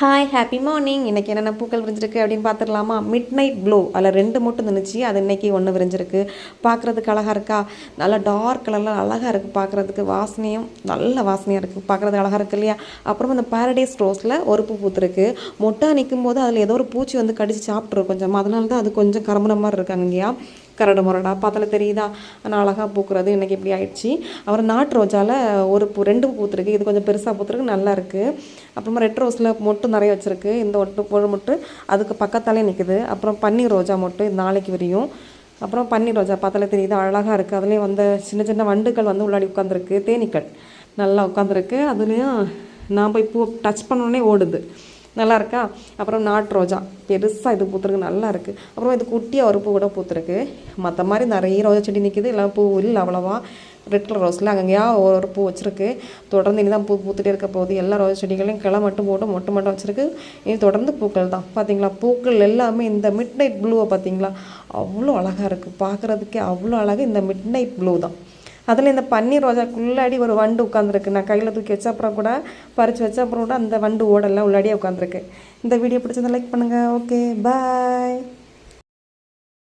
Hi happy morning இன்றைக்கி என்னென்ன பூக்கள் விரிஞ்சிருக்கு அப்படின்னு பார்த்துடலாமா மிட் நைட் ப்ளூ அதில் ரெண்டு மட்டும் இருந்துச்சு அது இன்றைக்கி ஒன்று விரிஞ்சிருக்கு. பார்க்குறதுக்கு அழகாக இருக்கா? நல்லா டார்க் கலரில் அழகாக இருக்குது பார்க்குறதுக்கு. வாசனையும் நல்ல வாசனையாக இருக்குது பார்க்குறதுக்கு அழகாக இருக்குது இல்லையா? அப்புறம் அந்த பாரடைஸ் ரோஸில் ஒரு பூ பூத்துருக்கு. மொட்டை நிற்கும் போது அதில் ஏதோ ஒரு பூச்சி வந்து கடிச்சு சாப்பிட்ருக்கும் கொஞ்சம். அதனால தான் அது கொஞ்சம் கரும்புன மாதிரி இருக்காங்க இல்லையா? கரடு முரடா பார்த்தால தெரியுதா? ஆனால் அழகாக பூக்கிறது இன்றைக்கி இப்படி ஆயிடுச்சு. அப்புறம் நாட்டு ரோஜாவில் ஒரு பூ ரெண்டு பூத்துருக்கு. இது கொஞ்சம் பெருசாக பூத்துருக்கு நல்லா இருக்குது அப்புறமா ரெட் ரோஸில் மொட்டு நிறைய வச்சுருக்கு. இந்த ஒட்டு பொழு மொட்டு அதுக்கு பக்கத்தாலே நிற்குது அப்புறம் பன்னீர் ரோஜா மொட்டு இது நாளைக்கு விரியும். அப்புறம் பன்னீர் ரோஜா பார்த்தாலே தெரியுது? அழகாக இருக்குது அதுலேயும் வந்து சின்ன சின்ன வண்டுகள் வந்து உள்ளாடி உட்காந்துருக்கு தேனீக்கள் நல்லா உட்காந்துருக்கு அதுலேயும் நான் போய் பூ டச் பண்ணோடனே ஓடுது. நல்லா இருக்கா அப்புறம் நாட்டு ரோஜா. பெருசாக இது பூத்துருக்கு நல்லா இருக்குது அப்புறம் இது குட்டியாக ஒரு பூ கூட பூத்துருக்கு. மற்ற மாதிரி நிறைய ரோஜா செடி நிற்கிது எல்லாம் பூ இல்லை அவ்வளோவா. ரெட் கலர் ரோஸில் அங்கங்கேயா ஒரு ஒரு பூ வச்சுருக்கு. தொடர்ந்து இனி தான் பூ பூத்துட்டே இருக்க போகுது. எல்லா ரோஜா செடிகளையும் கிளை மட்டும் போட்டு மொட்டை மட்டும் வச்சுருக்கு. இனி தொடர்ந்து பூக்கள் தான். பார்த்தீங்களா பூக்கள் எல்லாமே இந்த மிட் நைட் ப்ளூவை பார்த்தீங்களா அவ்வளோ அழகாக இருக்குது பார்க்குறதுக்கே அவ்வளோ அழகாக இந்த மிட் நைட் ப்ளூ தான். அதில் இந்த பன்னீர் ரோஜாக்குள்ளாடி ஒரு வண்டு உட்காந்துருக்கு நான் கையில் தூக்கி வச்ச அப்புறம் கூட பறித்து வச்ச அப்புறம் கூட அந்த வண்டு ஓடெல்லாம் உள்ளாடியே உட்காந்துருக்கு இந்த வீடியோ பிடிச்சதை லைக் பண்ணுங்கள் ஓகே பாய்